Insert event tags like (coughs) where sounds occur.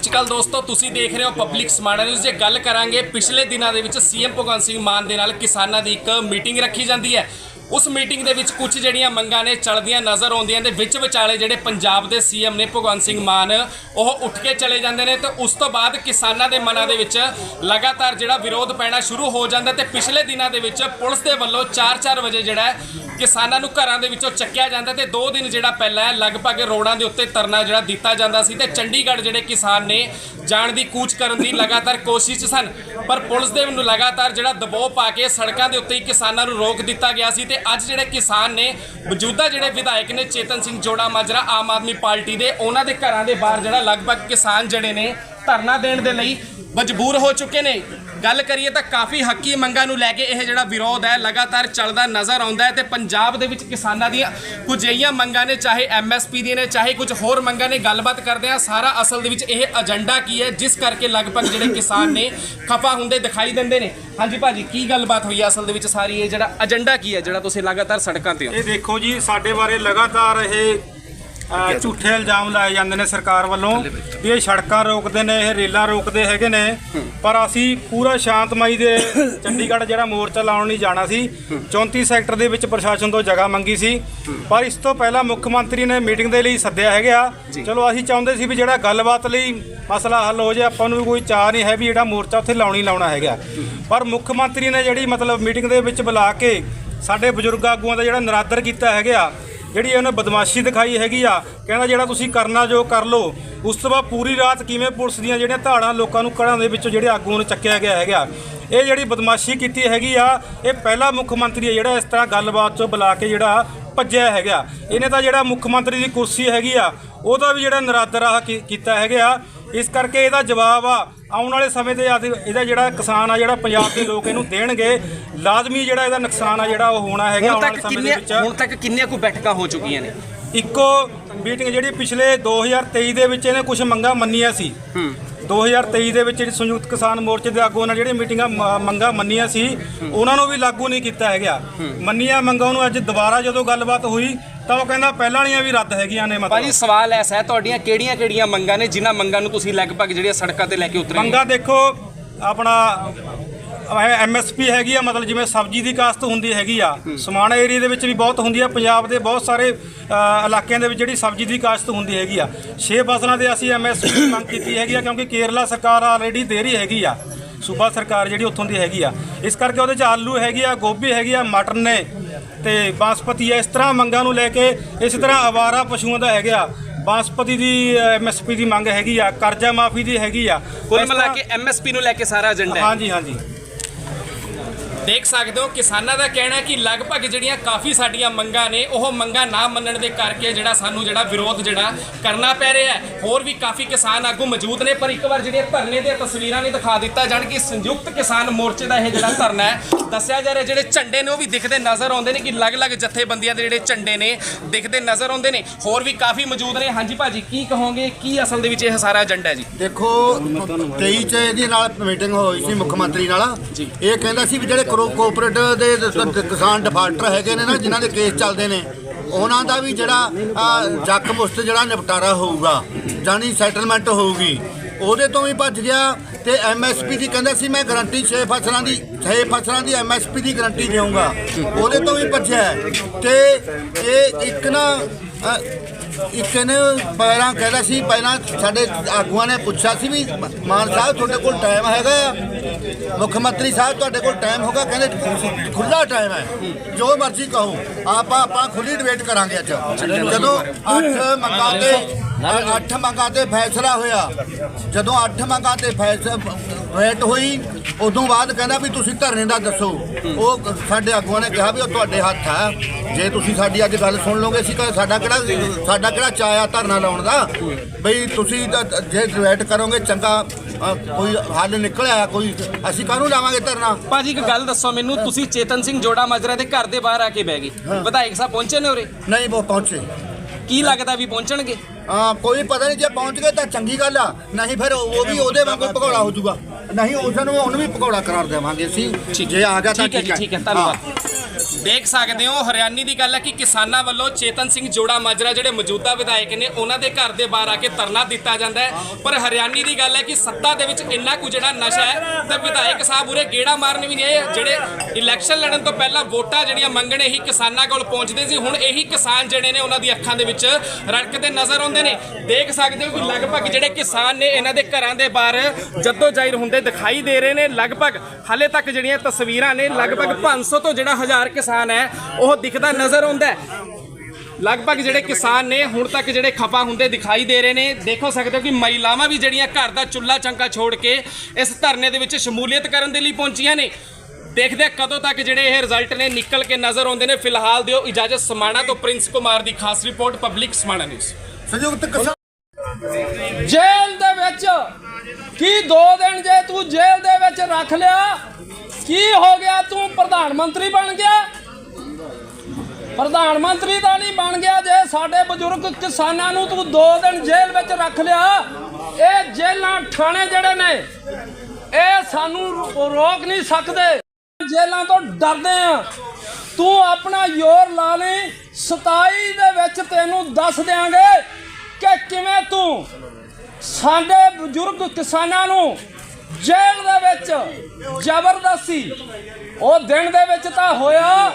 ਸਤਿ ਸ਼੍ਰੀ ਅਕਾਲ ਦੋਸਤੋ, ਤੁਸੀਂ ਦੇਖ ਰਹੇ ਹੋ ਪਬਲਿਕ ਸਮਾਣਾ ਨਿਊਜ਼ ਜੇ ਗੱਲ ਕਰਾਂਗੇ, ਪਿਛਲੇ ਦਿਨਾਂ ਦੇ ਵਿੱਚ ਸੀਐਮ ਭਗਵੰਤ ਸਿੰਘ ਮਾਨ ਦੇ ਨਾਲ ਕਿਸਾਨਾਂ ਦੀ ਇੱਕ ਮੀਟਿੰਗ ਰੱਖੀ ਜਾਂਦੀ ਹੈ। ਉਸ ਮੀਟਿੰਗ ਦੇ ਵਿੱਚ ਕੁਝ ਜਿਹੜੀਆਂ ਮੰਗਾਂ ਨੇ ਚੱਲਦੀਆਂ ਨਜ਼ਰ ਆਉਂਦੀਆਂ ਦੇ ਵਿੱਚ ਵਿਚਾਲੇ ਜਿਹੜੇ ਪੰਜਾਬ ਦੇ ਸੀਐਮ ਨੇ ਭਗਵੰਤ ਸਿੰਘ ਮਾਨ, ਉਹ ਉੱਠ ਕੇ ਚਲੇ ਜਾਂਦੇ ਨੇ ਤੇ ਉਸ ਤੋਂ ਬਾਅਦ ਕਿਸਾਨਾਂ ਦੇ ਮਨਾਂ ਦੇ ਵਿੱਚ ਲਗਾਤਾਰ ਜਿਹੜਾ ਵਿਰੋਧ ਪੈਣਾ ਸ਼ੁਰੂ ਹੋ ਜਾਂਦਾ ਤੇ ਪਿਛਲੇ ਦਿਨਾਂ ਦੇ ਵਿੱਚ ਪੁਲਿਸ ਦੇ ਵੱਲੋਂ 4-4 ਵਜੇ ਜਿਹੜਾ ਕਿਸਾਨਾਂ ਨੂੰ ਘਰਾਂ ਦੇ ਵਿੱਚੋਂ ਚੱਕਿਆ ਜਾਂਦਾ ਤੇ 2 ਦਿਨ ਜਿਹੜਾ ਪਹਿਲਾਂ ਲਗਭਗ ਰੋਡਾਂ ਦੇ ਉੱਤੇ ਧਰਨਾ ਜਿਹੜਾ ਦਿੱਤਾ ਜਾਂਦਾ ਸੀ ਤੇ ਚੰਡੀਗੜ੍ਹ ਜਿਹੜੇ ਕਿਸਾਨ ਨੇ ਜਾਣ ਦੀ ਕੂਚ ਕਰਨ ਦੀ ਲਗਾਤਾਰ ਕੋਸ਼ਿਸ਼ ਸਨ। ਪਰ ਪੁਲਿਸ ਦੇ ਵੱਲੋਂ ਲਗਾਤਾਰ ਜਿਹੜਾ ਦਬਾਅ ਪਾ ਕੇ ਸੜਕਾਂ ਦੇ ਉੱਤੇ ਹੀ ਕਿਸਾਨਾਂ ਨੂੰ ਰੋਕ ਦਿੱਤਾ ਗਿਆ ਸੀ ਤੇ ਅੱਜ ਜਿਹੜੇ ਕਿਸਾਨ ਨੇ, ਮੌਜੂਦਾ ਜਿਹੜੇ ਵਿਧਾਇਕ ਨੇ, ਚੇਤਨ ਸਿੰਘ ਜੋੜਾ ਮਾਜਰਾ, ਆਮ ਆਦਮੀ ਪਾਰਟੀ ਦੇ, ਉਹਨਾਂ ਦੇ ਘਰਾਂ ਦੇ ਬਾਹਰ ਜਿਹੜਾ ਲਗਭਗ ਕਿਸਾਨ ਜਿਹੜੇ ਨੇ ਧਰਨਾ ਦੇਣ ਦੇ ਲਈ ਮਜਬੂਰ ਹੋ ਚੁੱਕੇ ਨੇ। ਗੱਲ ਕਰੀਏ ਤਾਂ ਕਾਫੀ ਹੱਕੀ ਮੰਗਾਂ ਨੂੰ ਲੈ ਕੇ ਇਹ ਜਿਹੜਾ ਵਿਰੋਧ ਹੈ, ਲਗਾਤਾਰ ਚੱਲਦਾ ਨਜ਼ਰ ਆਉਂਦਾ ਹੈ ਤੇ ਪੰਜਾਬ ਦੇ ਵਿੱਚ ਕਿਸਾਨਾਂ ਦੀਆਂ ਕੁਝ ਅਜਿਹੀਆਂ ਮੰਗਾਂ ਨੇ, ਚਾਹੇ ਐਮਐਸਪੀ ਦੀਆਂ ਨੇ, ਚਾਹੇ ਕੁਝ ਹੋਰ ਮੰਗਾਂ ਨੇ, ਗੱਲਬਾਤ ਕਰਦੇ ਆ ਸਾਰਾ ਅਸਲ ਦੇ ਵਿੱਚ ਇਹ ਏਜੰਡਾ ਕੀ ਹੈ, ਜਿਸ ਕਰਕੇ ਲਗਭਗ ਜਿਹੜੇ ਕਿਸਾਨ ਨੇ ਖਫਾ ਹੁੰਦੇ ਦਿਖਾਈ ਦਿੰਦੇ ਨੇ। ਹਾਂਜੀ ਭਾਜੀ, ਕੀ ਗੱਲਬਾਤ ਹੋਈ ਹੈ ਅਸਲ ਦੇ ਵਿੱਚ ਸਾਰੀ ਇਹ ਜਿਹੜਾ ਏਜੰਡਾ ਕੀ ਹੈ, ਜਿਹੜਾ ਤੁਸੀਂ ਲਗਾਤਾਰ ਸੜਕਾਂ ਤੇ ਹੋ? ਇਹ ਦੇਖੋ ਜੀ, ਸਾਡੇ ਬਾਰੇ ਲਗਾਤਾਰ ਇਹ ਝੂਠੇ ਇਲਜ਼ਾਮ ਲਾਏ ਜਾਂਦੇ ਨੇ ਸਰਕਾਰ ਵੱਲੋਂ ਵੀ ਇਹ ਸੜਕਾਂ ਰੋਕਦੇ ਨੇ ਇਹ ਰੇਲਾਂ ਰੋਕਦੇ ਹੈਗੇ ਨੇ। ਪਰ ਅਸੀਂ ਪੂਰਾ ਸ਼ਾਂਤਮਈ ਦੇ (coughs) ਚੰਡੀਗੜ੍ਹ ਜਿਹੜਾ ਮੋਰਚਾ ਲਾਉਣ ਲਈ ਜਾਣਾ ਸੀ 34 ਸੈਕਟਰ ਦੇ ਵਿੱਚ ਪ੍ਰਸ਼ਾਸਨ ਤੋਂ ਜਗ੍ਹਾ ਮੰਗੀ ਸੀ। ਪਰ ਇਸ ਤੋਂ ਪਹਿਲਾਂ ਮੁੱਖ ਮੰਤਰੀ ਨੇ ਮੀਟਿੰਗ ਦੇ ਲਈ ਸੱਦਿਆ ਹੈਗਾ। ਚਲੋ ਅਸੀਂ ਚਾਹੁੰਦੇ ਸੀ ਵੀ ਜਿਹੜਾ ਗੱਲਬਾਤ ਲਈ ਮਸਲਾ ਹੱਲ ਹੋ ਜਾਏ ਆਪਾਂ ਨੂੰ ਵੀ ਕੋਈ ਚਾਹ ਨਹੀਂ ਹੈ ਵੀ ਜਿਹੜਾ ਮੋਰਚਾ ਉੱਥੇ ਲਾਉਣੀ ਲਾਉਣਾ ਹੈਗਾ। ਪਰ ਮੁੱਖ ਮੰਤਰੀ ਨੇ ਜਿਹੜੀ ਮਤਲਬ ਮੀਟਿੰਗ ਦੇ ਵਿੱਚ ਬੁਲਾ ਕੇ ਸਾਡੇ ਬਜ਼ੁਰਗ ਆਗੂਆਂ ਦਾ ਜਿਹੜਾ ਨਰਾਦਰ ਕੀਤਾ ਹੈਗਾ ਜਿਹੜੀ ਉਹਨੇ ਬਦਮਾਸ਼ੀ ਦਿਖਾਈ ਹੈਗੀ ਆ, ਕਹਿੰਦਾ ਜਿਹੜਾ ਤੁਸੀਂ ਕਰਨਾ ਜੋ ਕਰ ਲਓ, ਉਸ ਤੋਂ ਬਾਅਦ ਪੂਰੀ ਰਾਤ ਕਿਵੇਂ ਪੁਲਿਸ ਦੀਆਂ ਜਿਹੜੀਆਂ ਧਾੜਾਂ ਲੋਕਾਂ ਨੂੰ ਘਰਾਂ ਦੇ ਵਿੱਚੋਂ ਜਿਹੜੇ ਆਗੂਆਂ ਨੂੰ ਚੱਕਿਆ ਗਿਆ ਹੈਗਾ, ਇਹ ਜਿਹੜੀ ਬਦਮਾਸ਼ੀ ਕੀਤੀ ਹੈਗੀ ਆ, ਇਹ ਪਹਿਲਾ ਮੁੱਖ ਮੰਤਰੀ ਹੈ ਜਿਹੜਾ ਇਸ ਤਰ੍ਹਾਂ ਗੱਲਬਾਤ ਚੋਂ ਬੁਲਾ ਕੇ ਜਿਹੜਾ ਭੱਜਿਆ ਹੈਗਾ। ਇਹਨੇ ਤਾਂ ਜਿਹੜਾ ਮੁੱਖ ਮੰਤਰੀ ਦੀ ਕੁਰਸੀ ਹੈਗੀ ਆ, ਉਹਦਾ ਵੀ ਜਿਹੜਾ ਨਰਾਦਰ ਆ ਕੀਤਾ ਹੈਗਾ। ਇਸ ਕਰਕੇ ਇਹਦਾ ਜਵਾਬ ਆ ਆਉਣ ਵਾਲੇ ਸਮੇਂ ਤੇ ਆਦਿ- ਇਹਦਾ ਜਿਹੜਾ ਕਿਸਾਨ ਆ ਜਿਹੜਾ ਪੰਜਾਬ ਦੇ ਲੋਕ ਇਹਨੂੰ ਦੇਣਗੇ। ਲਾਜ਼ਮੀ ਜਿਹੜਾ ਇਹਦਾ ਨੁਕਸਾਨ ਆ ਜਿਹੜਾ ਉਹ ਹੋਣਾ ਹੈਗਾ ਹੁਣ ਆਉਣ ਵਾਲੇ ਤੱਕ ਸਮੇਂ ਵਿੱਚ। ਹੁਣ ਤੱਕ ਕਿੰਨੀਆਂ ਕੁ ਬੈਠਕਾਂ ਹੋ ਚੁੱਕੀਆਂ ਨੇ? ਇੱਕੋ ਮੀਟਿੰਗ ਜਿਹੜੀ ਪਿਛਲੇ 2023 ਦੇ ਵਿੱਚ ਇਹਨੇ ਕੁਝ ਮੰਗਾਂ ਮੰਨੀਆਂ ਸੀ। 2023 ਦੇ ਵਿੱਚ ਜਿਹੜੀ ਸੰਯੁਕਤ ਕਿਸਾਨ ਮੋਰਚੇ ਦੇ ਆਗੂਆਂ ਨੇ ਜਿਹੜੀਆਂ ਮੀਟਿੰਗਾਂ ਮ- ਮੰਗਾਂ ਮੰਨੀਆਂ ਸੀ ਉਹਨਾਂ ਨੂੰ ਵੀ ਲਾਗੂ ਨਹੀਂ ਕੀਤਾ ਹੈਗਾ। ਮੰਨੀਆਂ ਮੰਗਾਂ ਨੂੰ ਅੱਜ ਦੁਬਾਰਾ ਜਦੋਂ ਗੱਲਬਾਤ ਹੋਈ ਤਾਂ ਉਹ ਕਹਿੰਦਾ ਪਹਿਲਾਂ ਵਾਲੀਆਂ ਵੀ ਰੱਦ ਹੈਗੀਆਂ ਨੇ ਭਾਜੀ ਮਤਲਬ ਸਵਾਲ ਐਸਾ ਹੈ ਤੁਹਾਡੀਆਂ ਕਿਹੜੀਆਂ ਕਿਹੜੀਆਂ ਮੰਗਾਂ ਨੇ ਜਿਨ੍ਹਾਂ ਮੰਗਾਂ ਨੂੰ ਤੁਸੀਂ ਲਗਭਗ ਜਿਹੜੀਆਂ ਸੜਕਾਂ ਤੇ ਲੈ ਕੇ ਉਤਰੇ ਹੋ? ਮੰਗਾਂ ਦੇਖੋ ਆਪਣਾ ਐਮਐਸਪੀ ਹੈਗੀ ਆ ਮਤਲਬ ਜਿਵੇਂ ਸਬਜ਼ੀ ਦੀ ਕਾਸ਼ਤ ਹੁੰਦੀ ਹੈਗੀ ਆ ਸਮਾਣਾ ਏਰੀਆ ਦੇ ਵਿੱਚ ਵੀ ਬਹੁਤ ਹੁੰਦੀ ਆ ਪੰਜਾਬ ਦੇ ਬਹੁਤ ਸਾਰੇ ਅ, ਇਲਾਕਿਆਂ ਦੇ ਵਿੱਚ ਜਿਹੜੀ ਸਬਜ਼ੀ ਦੀ ਕਾਸ਼ਤ ਹੁੰਦੀ ਹੈਗੀ ਆ। ਛੇ ਫਸਲਾਂ ਦੇ ਅਸੀਂ ਐਮਐਸਪੀ ਮੰਗ ਕੀਤੀ ਹੈਗੀ ਆ ਕਿਉਂਕਿ ਕੇਰਲਾ ਸਰਕਾਰ ਆਲਰੇਡੀ ਦੇ ਰਹੀ ਹੈਗੀ ਆ। ਸੂਬਾ ਸਰਕਾਰ ਜਿਹੜੀ ਉੱਥੋਂ ਦੀ ਹੈਗੀ ਆ। ਇਸ ਕਰਕੇ ਉਹਦੇ ਚ ਆਲੂ ਹੈਗੀ ਆ ਗੋਭੀ ਹੈਗੀ ਆ ਮਟਰ ਨੇ। ਤੇ ਬਾਸਪਤੀ ਆ ਇਸ ਤਰ੍ਹਾਂ ਮੰਗਾਂ ਨੂੰ ਲੈ ਕੇ ਇਸ ਤਰ੍ਹਾਂ ਆਵਾਰਾ ਪਸ਼ੂਆਂ ਦਾ ਹੈਗਾ। ਬਾਸਪਤੀ ਦੀ ਐਮਐਸਪੀ ਦੀ ਮੰਗ ਹੈਗੀ ਆ ਕਰਜ਼ਾ ਮਾਫੀ ਦੀ ਹੈਗੀ ਆ। ਕੁੱਲ ਮਿਲਾ ਕੇ ਐਮਐਸਪੀ ਨੂੰ ਲੈ ਕੇ ਸਾਰਾ ਏਜੰਡਾ ਹੈ। ਹਾਂਜੀ ਹਾਂਜੀ। ਦੇਖ ਸਕਦੇ ਹੋ ਕਿਸਾਨਾਂ ਦਾ ਕਹਿਣਾ ਕਿ ਲਗਭਗ ਜਿਹੜੀਆਂ ਕਾਫੀ ਸਾਡੀਆਂ ਮੰਗਾਂ ਨੇ ਉਹ ਮੰਗਾਂ ਨਾ ਮੰਨਣ ਦੇ ਕਰਕੇ ਜਿਹੜਾ ਸਾਨੂੰ ਜਿਹੜਾ ਵਿਰੋਧ ਜਿਹੜਾ ਕਰਨਾ ਪੈ ਰਿਹਾ ਹੈ। ਹੋਰ ਵੀ ਕਾਫੀ ਕਿਸਾਨ ਆਗੂ ਮੌਜੂਦ ਨੇ ਪਰ ਇੱਕ ਵਾਰ ਜਿਹੜੀਆਂ ਧਰਨੇ ਦੀਆਂ ਤਸਵੀਰਾਂ ਨੇ ਦਿਖਾ ਦਿੱਤਾ ਜਾਣ ਕਿ ਸੰਯੁਕਤ ਕਿਸਾਨ ਮੋਰਚੇ ਦਾ ਇਹ ਜਿਹੜਾ ਧਰਨਾ ਹੈ ਦੱਸਿਆ ਜਾ ਰਿਹਾ ਜਿਹੜੇ ਝੰਡੇ ਨੇ ਉਹ ਵੀ ਦਿਖਦੇ ਨਜ਼ਰ ਆਉਂਦੇ ਨੇ ਕਿ ਅਲੱਗ-ਅਲੱਗ ਜਥੇਬੰਦੀਆਂ ਦੇ ਜਿਹੜੇ ਝੰਡੇ ਨੇ ਦਿਖਦੇ ਨਜ਼ਰ ਆਉਂਦੇ ਨੇ। ਹੋਰ ਵੀ ਕਾਫੀ ਮੌਜੂਦ ਨੇ। ਹਾਂਜੀ ਭਾਜੀ ਕੀ ਕਹੋਗੇ? ਕੀ ਅਸਲ ਦੇ ਵਿੱਚ ਇਹ ਸਾਰਾ ਏਜੰਡਾ ਹੈ ਜੀ? ਦੇਖੋ 23 ਚ ਇਹਦੇ ਨਾਲ ਮੀਟਿੰਗ ਹੋਈ ਸੀ ਮੁੱਖ ਮੰਤਰੀ ਨਾਲ। ਇਹ ਕਹਿੰਦਾ ਸੀ ਵੀ ਜਿਹੜੇ ਕਰੋ ਕੋਆਪਰੇਟਿਵ ਦੇ ਦ- ਕਿਸਾਨ ਡਿਫਾਲਟਰ ਹੈਗੇ ਨੇ ਨਾ ਜਿਨ੍ਹਾਂ ਦੇ ਕੇਸ ਚੱਲਦੇ ਨੇ। ਉਹਨਾਂ ਦਾ ਵੀ ਜਿਹੜਾ ਆਹ, ਜੱਕ ਮੁਸਤ ਜਿਹੜਾ ਨਿਪਟਾਰਾ ਹੋਊਗਾ ਜਾਨੀ ਸੈਟਲਮੈਂਟ ਹੋਊਗੀ ਉਹਦੇ ਤੋਂ ਵੀ ਭੱਜ ਗਿਆ ਤੇ ਐਮਐਸਪੀ ਦੀ ਕਹਿੰਦਾ ਸੀ ਮੈਂ ਗਾਰੰਟੀ 6 ਫਸਲਾਂ ਦੀ 6 ਫਸਲਾਂ ਦੀ ਐਮਐਸਪੀ ਦੀ ਗਰੰਟੀ ਦੇਵਾਂਗਾ ਉਹਦੇ ਤੋਂ ਵੀ ਭੱਜਿਆ ਹੈ। ਤੇ ਇਹ ਇੱਕ ਨਾ ਅਹ, ਇੱਕ ਨੇ ਪਹਿਲਾਂ ਕਹਿੰਦਾ ਸੀ ਪਹਿਲਾਂ ਸਾਡੇ ਆਗੂਆਂ ਨੇ ਪੁੱਛਿਆ ਸੀ ਵੀ ਮਾਨ ਸਾਹਿਬ ਤੁਹਾਡੇ ਕੋਲ ਟਾਈਮ ਹੈਗਾ ਆ? ਮੁੱਖ ਮੰਤਰੀ ਸਾਹਿਬ ਤੁਹਾਡੇ ਕੋਲ ਟਾਈਮ ਹੋਗਾ ਕਹਿੰਦੇ ਖੁੱਲਾ ਟਾਈਮ ਹੈ। ਜੋ ਮਰਜ਼ੀ ਕਹੋ। ਆਪਾਂ ਆਪਾਂ ਖੁੱਲੀ ਡਿਬੇਟ ਕਰਾਂਗੇ ਅੱਜ। ਜਦੋਂ ਅੱਠ ਮੰਗਾਂ ਤੇ ਅੱਠ ਮੰਗਾਂ ਤੇ ਫੈਸਲਾ ਹੋਇਆ ਜਦੋਂ ਅੱਠ ਮੰਗਾਂ ਤੇ ਫੈਸਲਾ ਵੇਟ ਹੋਈ ਉਦੋਂ ਬਾਅਦ ਕਹਿੰਦਾ ਵੀ ਤੁਸੀਂ ਧਰਨੇ ਦਾ ਦੱਸੋ। ਉਹ ਸਾਡੇ ਆਗੂਆਂ ਨੇ ਕਿਹਾ ਵੀ ਉਹ ਤੁਹਾਡੇ ਹੱਥ ਹੈ ਜੇ ਤੁਸੀਂ ਸਾਡੀ ਅੱਜ ਗੱਲ ਸੁਣ ਲਓਗੇ ਅਸੀਂ ਕਹਾਂ ਸਾਡਾ ਕਿਹੜਾ ਸਾਡਾ ਕਿਹੜਾ ਚਾਇਆ ਧਰਨਾ ਲਾਉਣ ਦਾ? ਬਈ ਤੁਸੀਂ ਤਾਂ ਜੇ ਡਿਬੇਟ ਕਰੋਗੇ ਚੰਗਾ ਕੋਈ ਹੱਲ ਨਿਕਲਿਆ ਕੋਈ ਅਸੀਂ ਕਾਹਨੂੰ ਲਾਵਾਂਗੇ ਧਰਨਾ? ਭਾਜੀ ਇੱਕ ਗੱਲ ਦੱਸੋ ਮੈਨੂੰ ਤੁਸੀਂ ਚੇਤਨ ਸਿੰਘ ਜੋੜਾ ਮਾਜਰਾ ਦੇ ਘਰ ਦੇ ਬਾਹਰ ਆ ਕੇ ਬਹਿ ਗਏ। ਵਿਧਾਇਕ ਸਾਹਿਬ ਪਹੁੰਚੇ ਨੇ ਉਰੇ? ਨਹੀਂ ਉਹ ਪਹੁੰਚੇ। ਕੀ ਲੱਗਦਾ ਵੀ ਪਹੁੰਚਣਗੇ? ਹਾਂ ਕੋਈ ਪਤਾ ਨਹੀਂ ਜੇ ਪਹੁੰਚ ਗਏ ਤਾਂ ਚੰਗੀ ਗੱਲ ਆ। ਨਹੀਂ ਫਿਰ ਉਹ ਵੀ ਉਹਦੇ ਵਾਂਗੂ ਭਗੌੜਾ ਹੋ ਜਾਊਗਾ। ਨਹੀਂ ਉਸ ਨੂੰ ਉਹਨੂੰ ਵੀ ਭਗੌੜਾ ਕਰਾਰ ਦੇਵਾਂਗੇ ਅਸੀਂ। ਜੇ ਆ ਗਿਆ ਤਾਂ ਠੀਕ ਹੈ ਠੀਕ ਹੈ। ਧੰਨਵਾਦ। ਦੇਖ ਸਕਦੇ ਹੋ, ਹਰਿਆਣੀ ਦੀ ਗੱਲ ਹੈ ਕਿ ਕਿਸਾਨਾਂ ਵੱਲੋਂ ਚੇਤਨ ਸਿੰਘ ਜੋੜਾ ਮਾਜਰਾ ਜਿਹੜੇ ਮੌਜੂਦਾ ਵਿਧਾਇਕ ਨੇ, ਉਹਨਾਂ ਦੇ ਘਰ ਦੇ ਬਾਹਰ ਆ ਕੇ ਧਰਨਾ ਦਿੱਤਾ ਜਾਂਦਾ ਹੈ। ਪਰ ਹਰਿਆਣੀ ਦੀ ਗੱਲ ਹੈ ਕਿ ਸੱਤਾ ਦੇ ਵਿੱਚ ਇੰਨਾ ਕੁ ਜਿਹੜਾ ਨਸ਼ਾ ਹੈ, ਤੇ ਵਿਧਾਇਕ ਸਾਹਿਬ ਉਰੇ ਗੇੜਾ ਮਾਰਨ ਵੀ ਨਹੀਂ ਆਏ ਜਿਹੜੇ ਇਲੈਕਸ਼ਨ ਲੜਨ ਤੋਂ ਪਹਿਲਾਂ ਵੋਟਾਂ ਜਿਹੜੀਆਂ ਮੰਗਣੇ ਹੀ ਕਿਸਾਨਾਂ ਕੋਲ ਪਹੁੰਚਦੇ ਸੀ, ਹੁਣ ਇਹੀ ਕਿਸਾਨ ਜਿਹੜੇ ਨੇ, ਉਹਨਾਂ ਦੀ ਅੱਖਾਂ ਦੇ ਵਿੱਚ ਰੜਕਦੇ ਨਜ਼ਰ ਆਉਂਦੇ ਨੇ। ਦੇਖ ਸਕਦੇ ਹੋ ਕਿ ਲਗਭਗ ਜਿਹੜੇ ਕਿਸਾਨ ਨੇ, ਇਹਨਾਂ ਦੇ ਘਰਾਂ ਦੇ ਬਾਹਰ ਜੱਦੋ ਜ਼ਾਹਿਰ ਹੁੰਦੇ ਦਿਖਾਈ ਦੇ ਰਹੇ ਨੇ। ਲਗਭਗ ਹਾਲੇ ਤੱਕ ਜਿਹੜੀਆਂ ਤਸਵੀਰਾਂ ਨੇ, ਲਗਭਗ 500 ਤੋਂ ਜਿਹੜਾ ਹਜ਼ਾਰ ਕਿਸਾਨ ਹੈ ਉਹ ਦਿਖਦਾ ਨਜ਼ਰ ਆਉਂਦਾ ਲਗਭਗ ਜਿਹੜੇ ਕਿਸਾਨ ਨੇ ਹੁਣ ਤੱਕ ਜਿਹੜੇ ਖਪਾ ਹੁੰਦੇ ਦਿਖਾਈ ਦੇ ਰਹੇ ਨੇ ਦੇਖੋ ਸਕਦੇ ਹੋ ਕਿ ਮਹਿਲਾਵਾਂ ਵੀ ਜਿਹੜੀਆਂ ਘਰ ਦਾ ਚੁੱਲ੍ਹਾ ਚੰਕਾ ਛੋੜ ਕੇ ਇਸ ਧਰਨੇ ਦੇ ਵਿੱਚ ਸ਼ਮੂਲੀਅਤ ਕਰਨ ਦੇ ਲਈ ਪਹੁੰਚੀਆਂ ਨੇ। ਦੇਖਦੇ ਕਦੋਂ ਤੱਕ ਜਿਹੜੇ ਇਹ ਰਿਜ਼ਲਟ ਨੇ ਨਿਕਲ ਕੇ ਨਜ਼ਰ ਆਉਂਦੇ ਨੇ। ਫਿਲਹਾਲ ਦਿਓ ਇਜਾਜ਼ਤ ਸਮਾਣਾ ਤੋਂ ਪ੍ਰਿੰਸ ਕੁਮਾਰ ਦੀ ਖਾਸ ਰਿਪੋਰਟ ਪਬਲਿਕ ਸਮਾਣਾ ਨਿਊਜ਼ ਸੰਯੁਕਤ ਕਿਸਾਨ ਜੇਲ੍ਹ ਦੇ ਵਿੱਚ ਕੀ ਦੋ ਦਿਨ ਜੇ ਤੂੰ ਜੇਲ੍ਹ ਦੇ ਵਿੱਚ ਰੱਖ ਲਿਆ ਕੀ ਹੋ ਗਿਆ? ਤੂੰ ਪ੍ਰਧਾਨ ਮੰਤਰੀ ਬਣ ਗਿਆ। ਪ੍ਰਧਾਨ ਮੰਤਰੀ ਦਾ ਨਹੀਂ ਬਣ ਗਿਆ ਜੇ ਸਾਡੇ ਬਜ਼ੁਰਗ ਕਿਸਾਨਾਂ ਨੂੰ ਤੂੰ ਦੋ ਦਿਨ ਜੇਲ੍ਹ ਵਿੱਚ ਰੱਖ ਲਿਆ, ਇਹ ਜੇਲ੍ਹਾਂ ਥਾਣੇ ਜਿਹੜੇ ਨੇ, ਇਹ ਸਾਨੂੰ ਰੋਕ ਨਹੀਂ ਸਕਦੇ। ਜੇਲ੍ਹਾਂ ਤੋਂ ਡਰਦੇ ਆ। ਤੂੰ ਆਪਣਾ ਜ਼ੋਰ ਲਾ ਲਈ 27 ਦੇ ਵਿੱਚ ਤੈਨੂੰ ਦੱਸ ਦਿਆਂਗੇ ਕਿ ਕਿਵੇਂ ਤੂੰ ਸਾਡੇ ਬਜ਼ੁਰਗ ਕਿਸਾਨਾਂ ਨੂੰ ਜੇਲ੍ਹ ਦੇ ਵਿੱਚ ਜ਼ਬਰਦਸਤੀ, ਉਹ ਦਿਨ ਦੇ ਵਿੱਚ ਤਾਂ ਹੋਇਆ।